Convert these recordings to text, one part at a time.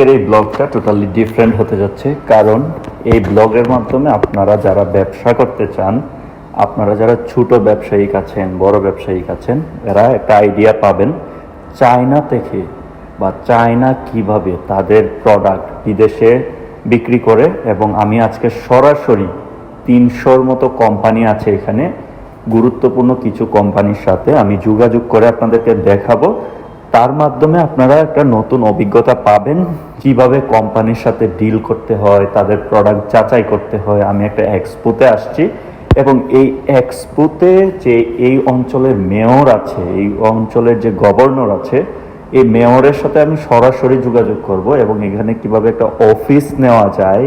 আজকের এই ব্লগটা টোটালি ডিফারেন্ট হতে যাচ্ছে। কারণ এই ব্লগের মাধ্যমে আপনারা যারা ব্যবসা করতে চান, আপনারা যারা ছোট ব্যবসায়িক আছেন, বড় ব্যবসায়িক আছেন, এরা একটা আইডিয়া পাবেন চায়না থেকে বা চায়না কীভাবে তাদের প্রোডাক্ট বিদেশে বিক্রি করে এবং আমি আজকে সরাসরি তিনশোর মতো কোম্পানি আছে এখানে। গুরুত্বপূর্ণ কিছু কোম্পানির সাথে আমি যোগাযোগ করে আপনাদেরকে দেখাবো। তার মাধ্যমে আপনারা একটা নতুন অভিজ্ঞতা পাবেন। কীভাবে কোম্পানির সাথে ডিল করতে হয়, তাদের প্রোডাক্ট যাচাই করতে হয়। আমি একটা এক্সপোতে আসছি এবং এই এক্সপোতে যে এই অঞ্চলের মেয়র আছে, এই অঞ্চলের যে গভর্নর আছে, এই মেয়রের সাথে আমি সরাসরি যোগাযোগ করব এবং এখানে কীভাবে একটা অফিস নেওয়া যায়,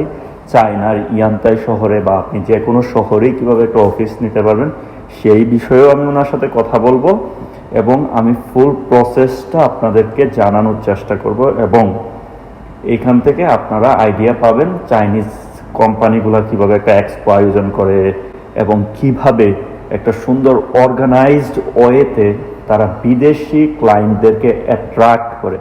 চায়নার ইয়ান্তাই শহরে বা আপনি যে কোনো শহরেই কীভাবে একটা অফিস নিতে পারবেন, সেই বিষয়েও আমি ওনার সাথে কথা বলব। এবং আমি ফুল প্রসেসটা আপনাদেরকে জানানোর চেষ্টা করব এবং এখান থেকে আপনারা আইডিয়া পাবেন চাইনিজ কোম্পানিগুলো কীভাবে একটা এক্সপো আয়োজন করে এবং কীভাবে একটা সুন্দর অর্গানাইজড ওয়েতে তারা বিদেশি ক্লায়েন্টদেরকে অ্যাট্রাক্ট করে।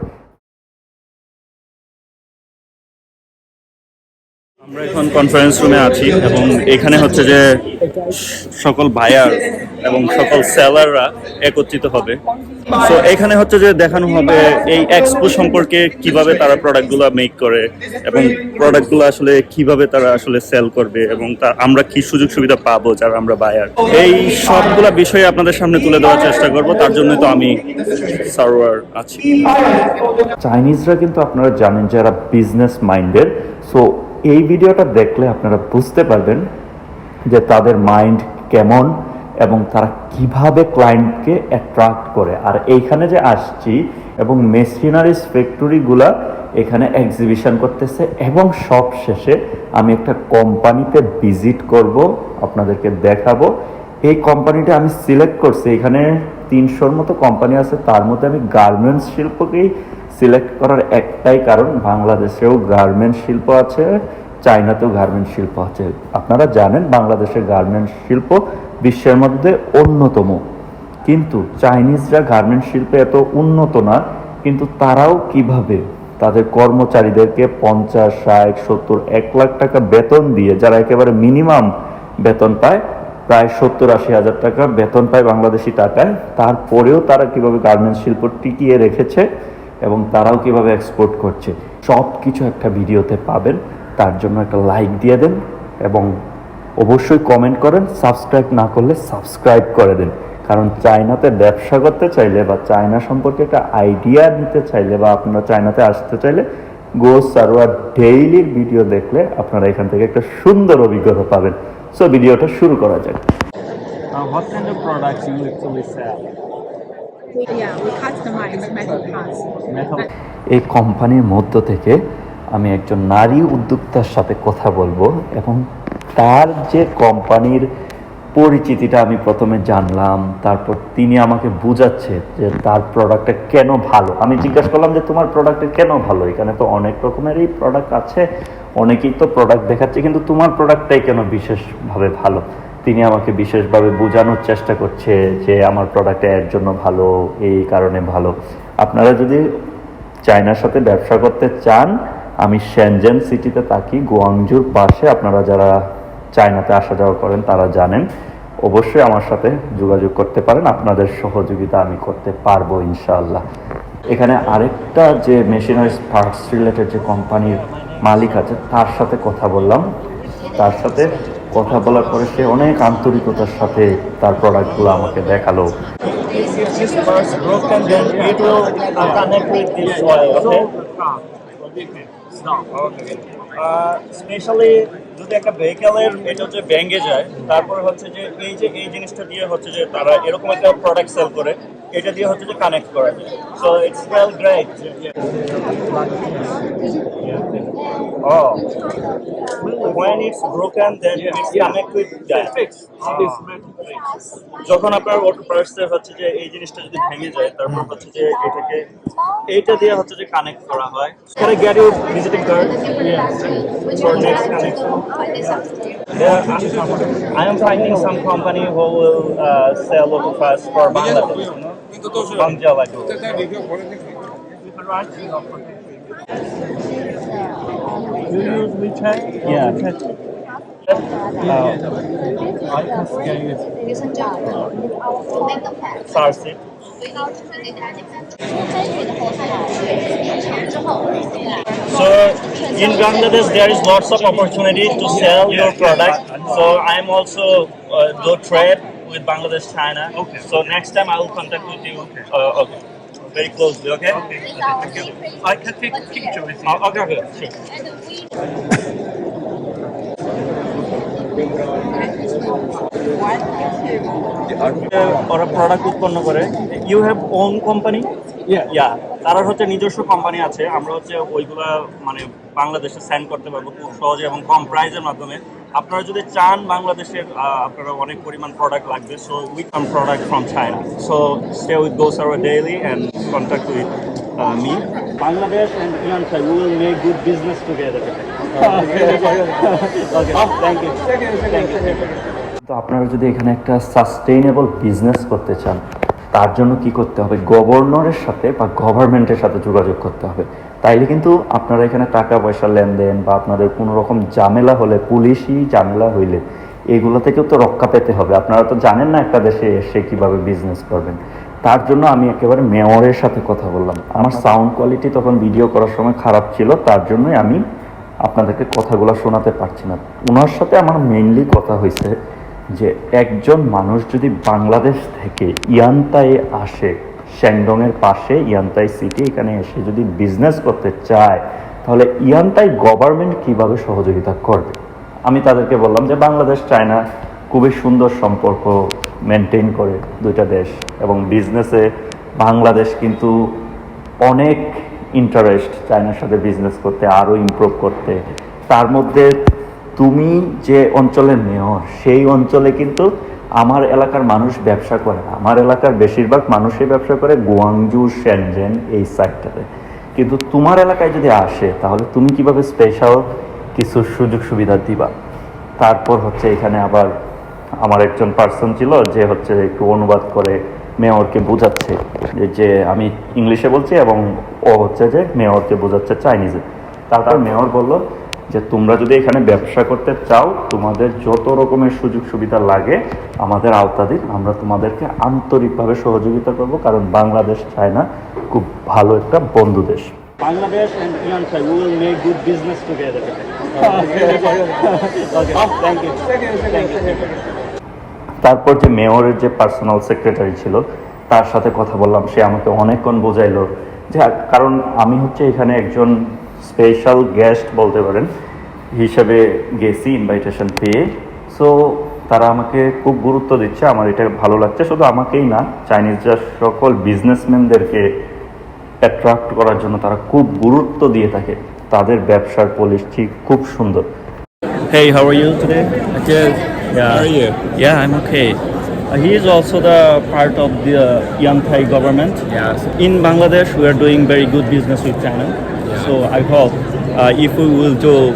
আমরা এখন কনফারেন্স রুমে আছি এবং এখানে হচ্ছে যে সকল বায়ার এবং সকল সেলাররা একত্রিত হবে। সো এখানে হচ্ছে যে দেখানো হবে এই এক্সপো সম্পর্কে কীভাবে তারা প্রোডাক্টগুলো মেক করে এবং প্রোডাক্টগুলো আসলে কীভাবে তারা আসলে সেল করবে এবং তা আমরা কি সুযোগ সুবিধা পাবো যারা আমরা বায়ার এই সবগুলা বিষয়ে আপনাদের সামনে তুলে দেওয়ার চেষ্টা করব, তার জন্যই তো আমি সার্ভার আছি। চাইনিজরা কিন্তু আপনারা জানেন যারা বিজনেস মাইন্ডের সো এই ভিডিওটা দেখলে আপনারা বুঝতে পারবেন যে তাদের মাইন্ড কেমন এবং তারা কীভাবে ক্লায়েন্টকে অ্যাট্রাক্ট করে। আর এইখানে যে আসছি এবং মেশিনারিস ফ্যাক্টরিগুলা এখানে এক্সিবিশন করতেছে এবং সব শেষে আমি একটা কোম্পানিতে ভিজিট করব, আপনাদেরকে দেখাবো। এই কোম্পানিটা আমি সিলেক্ট করছি। এখানে তিনশোর মতো কোম্পানি আছে। তার মধ্যে আমি গার্মেন্টস শিল্পকেই সিলেক্ট করার একটাই কারণ, বাংলাদেশেও গার্মেন্টস শিল্প আছে, চায়নাতেও গার্মেন্টস শিল্প আছে। আপনারা জানেন, বাংলাদেশের গার্মেন্টস শিল্প বিশ্বের মধ্যে অন্যতম। কিন্তু চাইনিজরা গার্মেন্টস শিল্পে এত উন্নত না, কিন্তু তারাও কীভাবে? তাদের কর্মচারীদেরকে পঞ্চাশ, ষাট, সত্তর, এক লাখ টাকা বেতন দিয়ে, যারা একেবারে মিনিমাম বেতন পায় প্রায় সত্তর আশি হাজার টাকা বেতন পায় বাংলাদেশি টাকায়। তারপরেও তারা কীভাবে গার্মেন্টস শিল্প টিকিয়ে রেখেছে এবং তারাও কীভাবে এক্সপোর্ট করছে সব কিছু একটা ভিডিওতে পাবেন। তার জন্য একটা লাইক দিয়ে দেন এবং অবশ্যই কমেন্ট করেন। সাবস্ক্রাইব না করলে সাবস্ক্রাইব করে দেন। কারণ চায়নাতে ব্যবসা করতে চাইলে বা চায়না সম্পর্কে একটা আইডিয়া নিতে চাইলে বা আপনারা চায়নাতে আসতে চাইলে গো সার্ভার ডেইলির ভিডিও দেখলে আপনারা এখান থেকে একটা সুন্দর অভিজ্ঞতা পাবেন সো ভিডিওটা শুরু করা যাক Uh, what kind of products you actually sell? Yeah, we customize metal parts. Metal. এই কোম্পানির মধ্য থেকে আমি একজন নারী উদ্যোক্তার সাথে কথা বলব এবং তার যে কোম্পানির পরিচিতিটা আমি প্রথমে জানলাম, তারপর তিনি আমাকে বুঝাচ্ছে যে তার প্রোডাক্টটা কেন ভালো। আমি জিজ্ঞাসা করলাম যে তোমার প্রোডাক্টটা কেন ভালো? এখানে তো অনেক রকমেরই প্রোডাক্ট আছে, অনেকেই তো প্রোডাক্ট দেখাচ্ছে, কিন্তু তোমার প্রোডাক্টটাই কেন বিশেষভাবে ভালো? তিনি আমাকে বিশেষভাবে বোঝানোর চেষ্টা করছে যে আমার প্রোডাক্টের জন্য ভালো, এই কারণে ভালো। আপনারা যদি চায়নার সাথে ব্যবসা করতে চান, আমি শ্যানজেন সিটিতে থাকি গুয়াংজুর পাশে। আপনারা যারা চায়নাতে আসা যাওয়া করেন তারা জানেন অবশ্যই আমার সাথে যোগাযোগ করতে পারেন আপনাদের সহযোগিতা আমি করতে পারব ইনশাআল্লাহ এখানে আরেকটা যে মেশিনারিজ পার্টস রিলেটেড যে কোম্পানির মালিক আছে তার সাথে কথা বললাম তার সাথে কথা বলার পরে সে অনেক আন্তরিকতার সাথে তার প্রোডাক্টগুলো আমাকে দেখাল If this burst broken, then it will connect with this oil. Okay. Specially যদি একটা ভেহিকেলের এটা হচ্ছে ভেঙে যায় তারপর হচ্ছে যে এই যে এই জিনিসটা দিয়ে হচ্ছে যে তারা এরকম একটা প্রোডাক্ট সেল করে এটা দিয়ে হচ্ছে যে কানেক্ট করা। যায় so it's well great Oh, when it's broken, then it's connect with that. যখন আপনার ওয়াটার পার্সে হচ্ছে যে এই জিনিসটা যদি ভেঙে যায় তারপর হচ্ছে যে এটাকে এইটা দিয়ে হচ্ছে যে কানেক্ট করা হয় your visiting card? For next connection. Yeah, I am finding some company who will uh, sell for Bangladesh. Know? Bangladesh. You use WeChat? Yeah. WeChat. I can scan it. SARS it. So in Bangladesh there is lots of opportunity to sell your product. So I'm also uh, do trade with Bangladesh, China. Okay. So next time I will contact with you. Uh, okay. Very closely. Okay. I can take a picture with Uh, okay. Okay. Sure. ওরা product উৎপন্ন করে। You have own company yeah তারা হচ্ছে নিজস্ব company আছে। আমরা হচ্ছে ওইগুলা মানে বাংলাদেশে সেন্ড করতে পারব খুব সহজে এবং কম প্রাইসের মাধ্যমে। আপনারা যদি চান বাংলাদেশের আপনারা অনেক পরিমাণ প্রোডাক্ট লাগবে। So we come product from China so stay with goes our daily and contact with me Bangladesh and Yan will make good business together তো আপনারা যদি এখানে একটা সাস্টেইনেবল বিজনেস করতে চান, তার জন্য কি করতে হবে? গভর্নরের সাথে বা গভর্নমেন্টের সাথে যোগাযোগ করতে হবে। তাইলে কিন্তু আপনারা এখানে টাকা পয়সা লেনদেন বা আপনাদের কোনো রকম ঝামেলা হলে, পুলিশি ঝামেলা হইলে, এগুলো থেকেও তো রক্ষা পেতে হবে। আপনারা তো জানেন না একটা দেশে এসে কীভাবে বিজনেস করবেন। তার জন্য আমি একেবারে মেয়রের সাথে কথা বললাম। আমার সাউন্ড কোয়ালিটি তখন ভিডিও করার সময় খারাপ ছিল, তার জন্যই আমি আপনাদেরকে কথাগুলো শোনাতে পারছি না। ওনার সাথে আমার মেইনলি কথা হয়েছে যে, একজন মানুষ যদি বাংলাদেশ থেকে ইয়ান্তায় আসে শ্যাংডংয়ের পাশে, ইয়ান্তাই সিটি এখানে এসে যদি বিজনেস করতে চায়, তাহলে ইয়ান্তাই গভর্নমেন্ট কীভাবে সহযোগিতা করবে? আমি তাদেরকে বললাম যে, বাংলাদেশ, চায়না খুবই সুন্দর সম্পর্ক মেনটেন করে দুইটা দেশ এবং বিজনেসে বাংলাদেশ কিন্তু অনেক ইন্টারেস্ট চায়নার সাথে বিজনেস করতে আরও ইমপ্রুভ করতে। তার মধ্যে তুমি যে অঞ্চলের মেয়র সেই অঞ্চলে কিন্তু আমার এলাকার মানুষ ব্যবসা করে না। আমার এলাকার বেশিরভাগ মানুষই ব্যবসা করে গুয়াংজু শ্যানজেন এই সাইডটাতে কিন্তু তোমার এলাকায় যদি আসে, তাহলে তুমি কীভাবে স্পেশাল কিছু সুযোগ সুবিধা দিবা? তারপর হচ্ছে এখানে আবার আমার একজন পার্সন ছিল, যে হচ্ছে একটু অনুবাদ করে মেয়রকে বোঝাচ্ছে যে- যে আমি ইংলিশে বলছি এবং ও হচ্ছে যে মেয়রকে বোঝাচ্ছে চাইনিজে। তারপর মেয়র বলল যে তোমরা যদি এখানে ব্যবসা করতে চাও তোমাদের যত রকমের সুযোগ সুবিধা লাগে আমাদের আওতাধীন আমরা তোমাদেরকে আন্তরিকভাবে সহযোগিতা করব কারণ বাংলাদেশ চায়না খুব ভালো একটা বন্ধু দেশ। Bangladesh and Iran Chai, will make good business together. okay, thank you. Thank you. তারপর যে মেয়রের যে পার্সোনাল সেক্রেটারি ছিল তার সাথে কথা বললাম। সে আমাকে অনেকক্ষণ বোঝাইলো যে কারণ আমি হচ্ছে এখানে একজন স্পেশাল গেস্ট বলতে পারেন হিসেবে গেছি ইনভাইটেশন পেয়ে। সো তারা আমাকে খুব গুরুত্ব দিচ্ছে আমার এটা ভালো লাগছে। শুধু আমাকেই না চাইনিজরা সকল বিজনেসম্যানদেরকে অ্যাট্রাক্ট করার জন্য তারা খুব গুরুত্ব দিয়ে থাকে। তাদের ব্যবসার পলিসি খুব সুন্দর। Hey, how are you today? Yeah. How are you? Yeah, I'm okay. Uh, he is also the part of the uh, Yantai government. Yes. In Bangladesh, we are doing very good business with China. So I hope uh, if we will do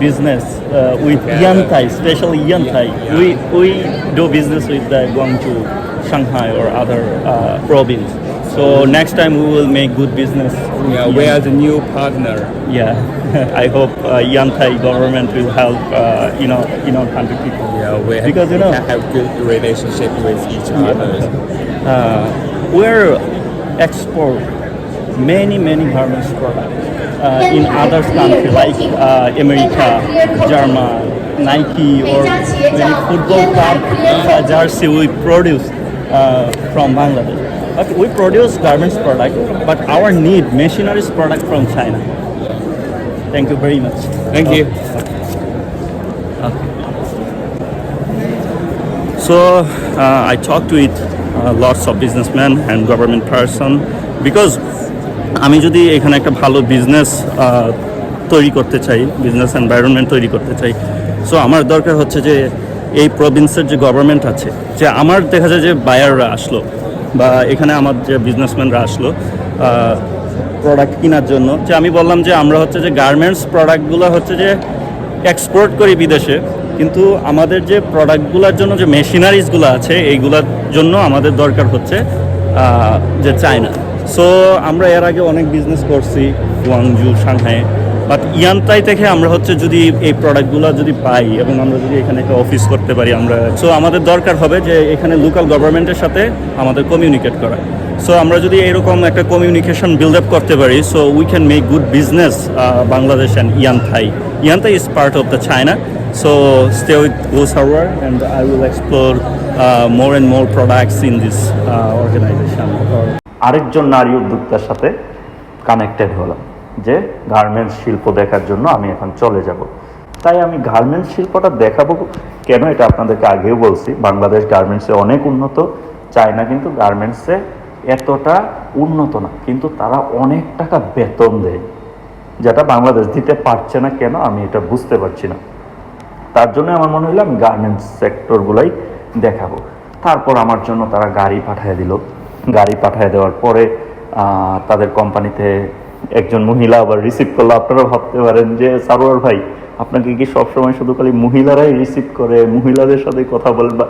business uh, with Yeah. Yantai, especially Yantai, Yeah. we we do business with the Guangzhou, Shanghai, or other uh, province. So next time we will make good business. Yeah, we are the new partner. Yeah, I hope uh, Yantai government will help uh, you know you know country people. Yeah, we have, Because, you know- have good relationship with each other. uh, we're export many many garments products uh, in other countries like uh, America, Germany. Nike, or many football club uh, jersey we produce uh, from Bangladesh. But we produce garments product, but our need machineries product from China. Thank you very much. Thank you. So uh, I talked with uh, lots of businessmen and government person because আমি যদি এখানে একটা ভালো business তৈরি করতে চাই business environment তৈরি করতে চাই সো আমার দরকার হচ্ছে যে এই প্রভিন্সের যে গভর্নমেন্ট আছে যে আমার দেখা যায় যে বায়াররা আসলো বা এখানে আমার যে বিজনেসম্যানরা আসলো প্রোডাক্ট কেনার জন্য, যে আমি বললাম যে আমরা হচ্ছে যে গার্মেন্টস প্রোডাক্টগুলো হচ্ছে যে এক্সপোর্ট করি বিদেশে, কিন্তু আমাদের যে প্রোডাক্টগুলোর জন্য যে মেশিনারিজগুলো আছে, এইগুলোর জন্য আমাদের দরকার হচ্ছে যে চায়না সো আমরা এর আগে অনেক বিজনেস করছি গুয়াংজু সাংহাই বাট ইয়ান্তাই থেকে আমরা হচ্ছে যদি এই প্রোডাক্টগুলো যদি পাই এবং আমরা যদি এখানে একটা অফিস করতে পারি আমরা। সো আমাদের দরকার হবে যে এখানে লোকাল গভর্নমেন্টের সাথে আমাদের কমিউনিকেট করা। সো আমরা যদি এরকম একটা কমিউনিকেশন বিল্ড আপ করতে পারি so we can make good business Bangladesh and Yantai Yantai is part of the China so stay with go server and I will explore more and more products in this organization আরেকজন নারী উদ্যোক্তার সাথে connected হলাম। যে garments শিল্প দেখার জন্য আমি এখন চলে যাব। তাই আমি গার্মেন্টস শিল্পটা দেখাবো কেন এটা আপনাদেরকে আগেও বলছি, বাংলাদেশ গার্মেন্টসে অনেক উন্নত, চায়না কিন্তু গার্মেন্টসে এতটা উন্নত না, কিন্তু তারা অনেক টাকা বেতন দেয়, যেটা বাংলাদেশ দিতে পারছে না কেন আমি এটা বুঝতে পারছি না। তার জন্য আমার মনে হলো আমি গার্মেন্টস সেক্টরগুলাই দেখাবো। তারপর আমার জন্য তারা গাড়ি পাঠিয়ে দিল। গাড়ি পাঠিয়ে দেওয়ার পরে তাদের কোম্পানিতে একজন মহিলা আবার রিসিভ করল। আপনারা ভাবতে পারেন যে, সারোয়ার ভাই, আপনাকে কি সবসময় শুধু খালি মহিলারাই রিসিভ করে? মহিলাদের সাথে কথা বলেন বা,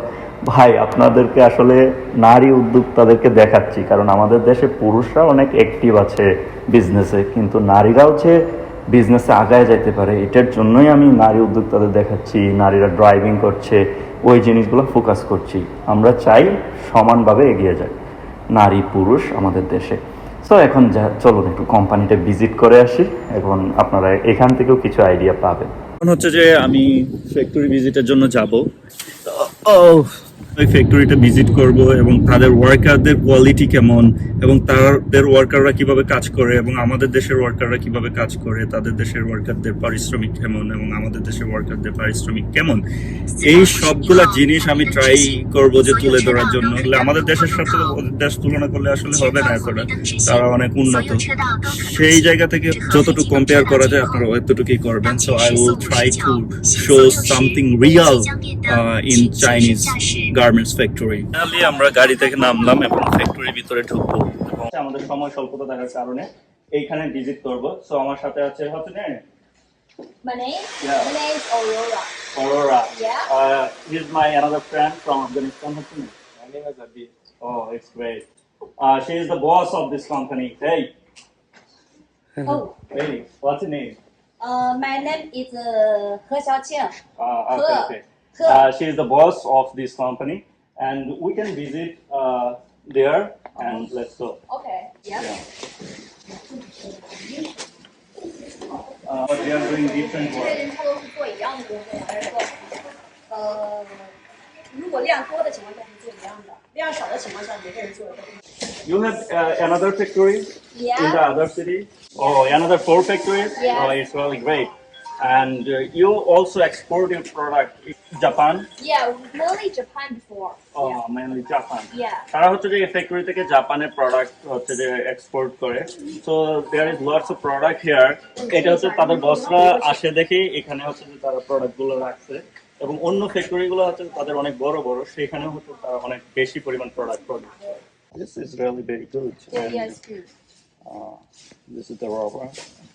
ভাই, আপনাদেরকে আসলে নারী উদ্যোক্তাদেরকে দেখাচ্ছি। কারণ আমাদের দেশে পুরুষরা অনেক অ্যাক্টিভ আছে বিজনেসে কিন্তু নারীরাও যে বিজনেসে আগায় যাইতে পারে, এটার জন্যই আমি নারী উদ্যোক্তাদের দেখাচ্ছি, নারীরা ড্রাইভিং করছে, ওই জিনিসগুলো ফোকাস করছি। আমরা চাই সমানভাবে এগিয়ে যায় নারী, পুরুষ আমাদের দেশে। সো এখন যা, চলুন একটু কোম্পানিটা ভিজিট করে আসি এখন আপনারা এখান থেকেও কিছু আইডিয়া পাবেন। হচ্ছে যে আমি ফ্যাক্টরি ভিজিটের জন্য যাব। ওই ফ্যাক্টরিটা ভিজিট করব এবং তাদের ওয়ার্কারদের কোয়ালিটি কেমন এবং তাদের ওয়ার্কাররা কীভাবে কাজ করে এবং আমাদের দেশের ওয়ার্কাররা কীভাবে কাজ করে, তাদের দেশের ওয়ার্কারদের পারিশ্রমিক কেমন এবং আমাদের দেশের ওয়ার্কারদের পারিশ্রমিক কেমন? এই সবগুলা জিনিস আমি ট্রাই করব যে তুলে ধরার জন্য। আমাদের দেশের সাথে দেশ তুলনা করলে আসলে হবে না এতটা। তারা অনেক উন্নত। সেই জায়গা থেকে যতটুকু কম্পেয়ার করা যায় আপনারা এতটুকুই করবেন। So I will try to show something real in Chinese garments factory. আমি আমরা গাড়ি থেকে নামলাম এবং ফ্যাক্টরির ভিতরে ঢুকবো আচ্ছা, আমাদের সময় স্বল্পতা থাকার কারণে এইখানে ভিজিট করব। সো আমার সাথে আছে হচ্ছে মানে মানে Aurora Aurora yeah is my another friend from Afghanistan হচ্ছে না মানে ও it's great uh she is the boss of this company hey oh what's your name uh my name is He Xiaojia uh uh He. Uh, she is the boss of this company, and we can visit uh, there and let's go. Okay. Yeah. Yeah. Uh, but we are doing different 这 work. 人他都是做一样的工作，还是说，呃，如果量多的情况下是做一样的，量少的情况下每个人做的都不一样。 You have uh, another factory in the Yeah. other city? Oh, another four factories? Yeah. Oh, it's really great. And uh, you also export your product in Japan? Yeah, mainly Japan before. Oh, mainly Japan. Yeah. তারা হচ্ছে যে factory থেকে জাপানের product হচ্ছে যে export করে so there is lots of product here এটা হচ্ছে তাদের বসরা আসে দেখে এখানে হচ্ছে যে তারা প্রোডাক্টগুলো রাখছে এবং অন্য ফ্যাক্টরি গুলো হচ্ছে তাদের অনেক বড় বড় সেখানে হচ্ছে তারা অনেক বেশি পরিমাণ প্রোডাক্ট প্রডিউস করে this is really very good Yeah, yeah, it's good. This is the rubber machineries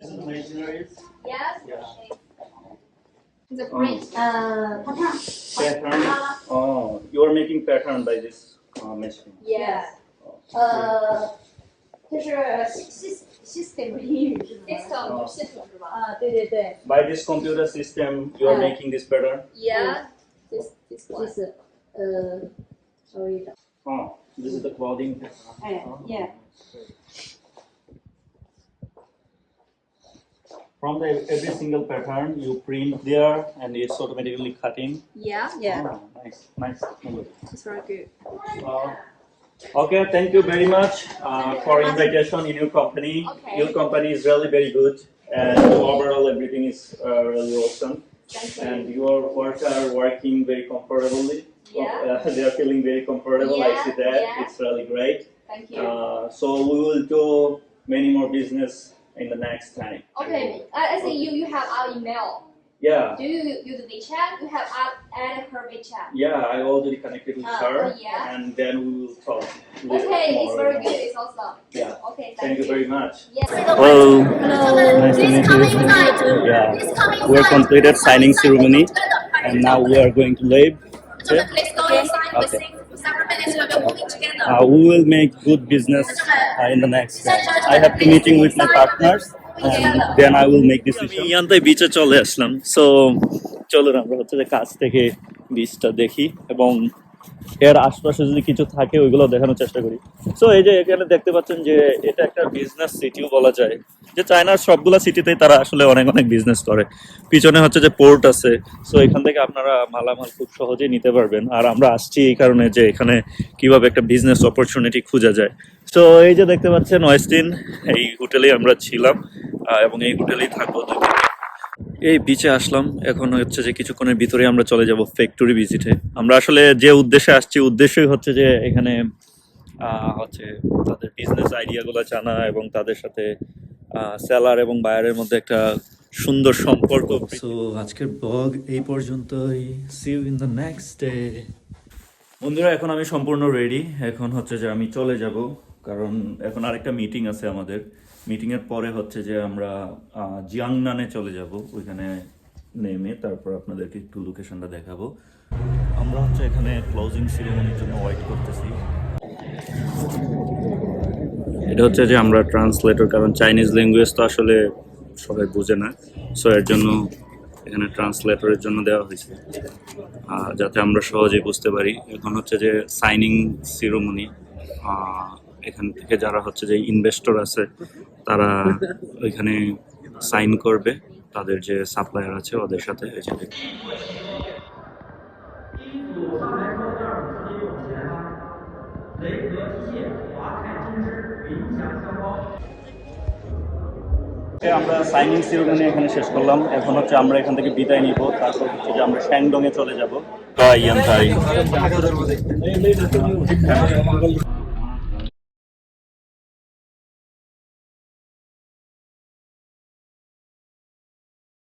Yes. Yeah. The print. Uh, pattern oh you are making pattern by this uh, machine Yes. 呃，就是 sys- system 英语是吗 system 哦系统是吧？啊，对对对 by this computer system you are Uh. making this pattern ，Yeah。this this one 就是呃，稍微的， oh this is the clothing 哎，yeah， From the every single pattern you print there and it's automatically cutting. Yeah, yeah，Oh, nice, nice. It's very good. Uh, okay, thank you very much uh, for invitation in your company. Okay. Your company is really very good and overall everything is uh, really awesome. Thank you. And your workers are working very comfortably. Yeah. They are feeling very comfortable. Yeah, I see that. yeah. It's really great. Thank you. Uh, so we will do many more business in the next time. okay, I, I think you you have our email. Yeah. Do you use WeChat? You have add added her WeChat. Yeah, I already connected with Uh, her, yeah. and then we will talk. Okay, it's very good. It's awesome. Yeah. Okay, Thank you very much. Yes. Hello. Nice to meet you. Yeah. We're completed signing ceremony, and now we are going to leave. Okay. Please go inside. Okay. Uh, we will make good business uh, in the next. Day. I have to meeting with my partners, and then i will make Yantai বিচে চলে আসলাম so চলুন আমরা হচ্ছে যে কাছ থেকে বিচটা দেখি এবং এর আশপাশে যদি কিছু থাকে, ওইগুলো দেখানোর চেষ্টা করি। সো এই যে এখানে দেখতে পাচ্ছেন যে এটা একটা বিজনেস সিটিও বলা যায়, যে চায়নার সবগুলা সিটিতেই তারা আসলে অনেক অনেক বিজনেস করে। পিছনে হচ্ছে যে পোর্ট আছে সো এখান থেকে আপনারা মালামাল খুব সহজেই নিতে পারবেন। আর আমরা আসছি এই কারণে যে এখানে কীভাবে একটা বিজনেস অপরচুনিটি খোঁজা যায়। সো এই যে দেখতে পাচ্ছেন ওয়েস্টিন এই হোটেলেই আমরা ছিলাম এবং এই হোটেলেই থাকব দুই। এই বিচে আসলাম। এখন হচ্ছে যে কিছুক্ষণের ভিতরে আমরা চলে যাব ফ্যাক্টরি ভিজিটে আমরা আসলে যে উদ্দেশ্যে আসছি উদ্দেশ্যই হচ্ছে যে এখানে হচ্ছে তাদের বিজনেস আইডিয়াগুলো জানা এবং তাদের সাথে সেলার এবং বায়ারের মধ্যে একটা সুন্দর সম্পর্ক। সো আজকের ব্লগ এই পর্যন্তই। See you in the next day বন্ধুরা এখন আমি সম্পূর্ণ রেডি এখন হচ্ছে যে আমি চলে যাব কারণ এখন আরেকটা মিটিং আছে আমাদের। মিটিং এর পরে হচ্ছে যে আমরা জিয়াংনানে চলে যাব। ওইখানে নেমে তারপর আপনাদেরকে একটু লোকেশনটা দেখাবো। আমরা হচ্ছে এখানে ক্লোজিং সেরিমনির জন্য ওয়েট করতেছি। এটা হচ্ছে যে আমরা ট্রান্সলেটর কারণ চাইনিজ ল্যাঙ্গুয়েজ তো আসলে সবাই বোঝে না। সো এর জন্য এখানে ট্রান্সলেটরের জন্য দেওয়া হয়েছে। যাতে আমরা সহজেই বুঝতে পারি। এখন হচ্ছে যে সাইনিং সিরোমনি এখান থেকে যারা হচ্ছে যে ইনভেস্টর আছে তারা ওইখানে সাইন করবে। তাদের যে সাপ্লায়ার আছে ওদের সাথে এই যে আমরা সাইনিং সিরোমনি এখানে শেষ করলাম। এখন হচ্ছে আমরা এখান থেকে বিদায় নিব। তারপর হচ্ছে যে আমরা শ্যাংডং এ চলে যাব। ইয়ান তাই